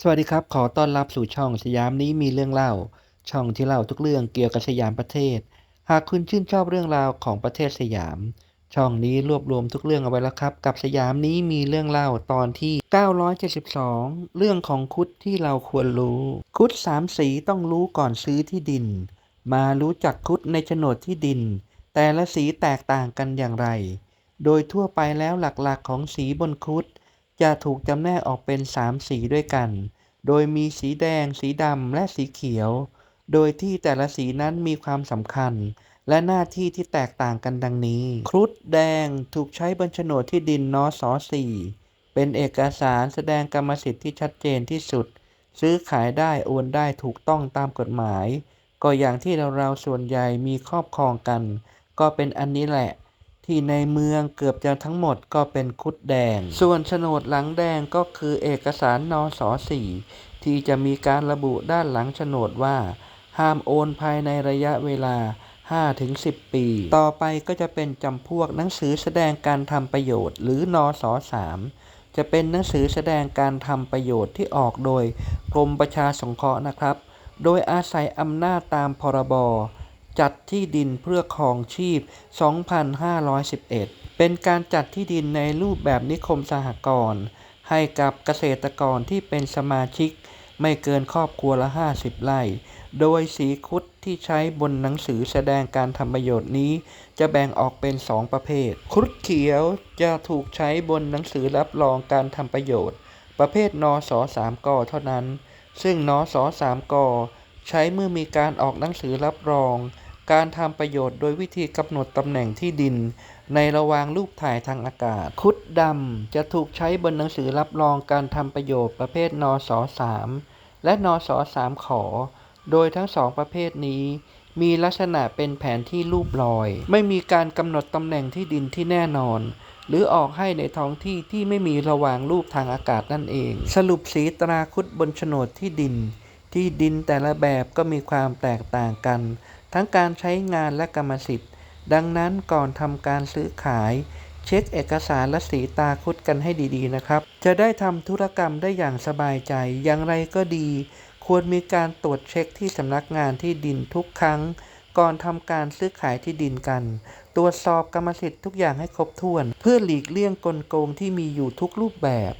สวัสดีครับ ขอต้อนรับสู่ช่องสยามนี้มีเรื่องเล่า ช่องที่เล่าทุกเรื่องเกี่ยวกับสยามประเทศ หากคุณชื่นชอบเรื่องราวของประเทศสยาม ช่องนี้รวบรวมทุกเรื่องเอาไว้แล้วครับ กับสยามนี้มีเรื่องเล่าตอนที่ 972 เรื่องของคุดที่เราควรรู้ คุดสามสีต้องรู้ก่อนซื้อที่ดิน มารู้จักคุดในโฉนดที่ดิน แต่ละสีแตกต่างกันอย่างไร โดยทั่วไปแล้วหลักๆของสีบนคุด จะถูกจำแนกออกเป็น 3 สีด้วยกัน โดยมีสีแดง สีดำ และสีเขียว โดยที่แต่ละสีนั้นมีความสำคัญ และหน้าที่ที่แตกต่างกันดังนี้ ครุฑแดงถูกใช้บนโฉนดที่ดินนอสอสี่เป็นเอกสารแสดงกรรมสิทธิ์ที่ชัดเจนที่สุด ซื้อขายได้โอนได้ถูกต้องตามกฎหมาย ก็อย่างที่เราเราๆส่วนใหญ่มีครอบครองกัน ก็เป็นอันนี้แหละ ที่ในเมืองเกือบจะทั้งหมดก็เป็นคุดแดง ส่วนโฉนดหลังแดงก็คือเอกสารนอสสี่ที่จะมีการระบุด้านหลังโฉนดว่า ห้ามโอนภายในระยะเวลา 5-10 ปี ต่อไปก็จะเป็นจำพวกหนังสือแสดงการทำประโยชน์ หรือนอสสามจะเป็นหนังสือแสดงการทำประโยชน์ที่ออกโดยกรมประชาสงเคราะห์นะครับ โดยอาศัยอำนาจตามพรบ จัดที่ดินเพื่อครองชีพ 2511 เป็นการจัดที่ดินในรูปแบบนิคมสหกรณ์ให้กับเกษตรกรที่เป็นสมาชิก ไม่เกินครอบครัวละ 50 ไร่ โดยสีคุดที่ใช้บนหนังสือแสดงการทำประโยชน์นี้ จะแบ่งออกเป็น 2 ประเภทครุฑเขียวจะถูกใช้บนหนังสือรับรองการทำประโยชน์ ประเภทนสสามกเท่านั้น ซึ่งนสสามก ใช้เมื่อมีการออกหนังสือรับรอง การทำประโยชน์โดยวิธีกำหนดตำแหน่งที่ดิน ในระหว่างรูปถ่ายทางอากาศ คุดดำจะถูกใช้บนหนังสือรับรองการทำประโยชน์ประเภทนสสามและนสสามขอ โดยทั้งสองประเภทนี้ มีลักษณะเป็นแผนที่รูปลอย ไม่มีการกำหนดตำแหน่งที่ดินที่แน่นอนหรือออกให้ในท้องที่ที่ไม่มีระหว่างรูปทางอากาศนั่นเอง สรุปสีตราคุดบนโฉนดที่ดิน ที่ดินแต่ละแบบก็มีความแตกต่างกัน ทั้งการใช้งานและกรรมสิทธิ์ ดังนั้นก่อนทำการซื้อขาย เช็คเอกสารและสีตาคุดกันให้ดีๆนะครับ จะได้ทำธุรกรรมได้อย่างสบายใจ อย่างไรก็ดี ควรมีการตรวจเช็คที่สำนักงานที่ดินทุกครั้ง ก่อนทำการซื้อขายที่ดินกัน ตรวจสอบกรรมสิทธิ์ทุกอย่างให้ครบถ้วน เพื่อหลีกเลี่ยงกลโกงที่มีอยู่ทุกรูปแบบ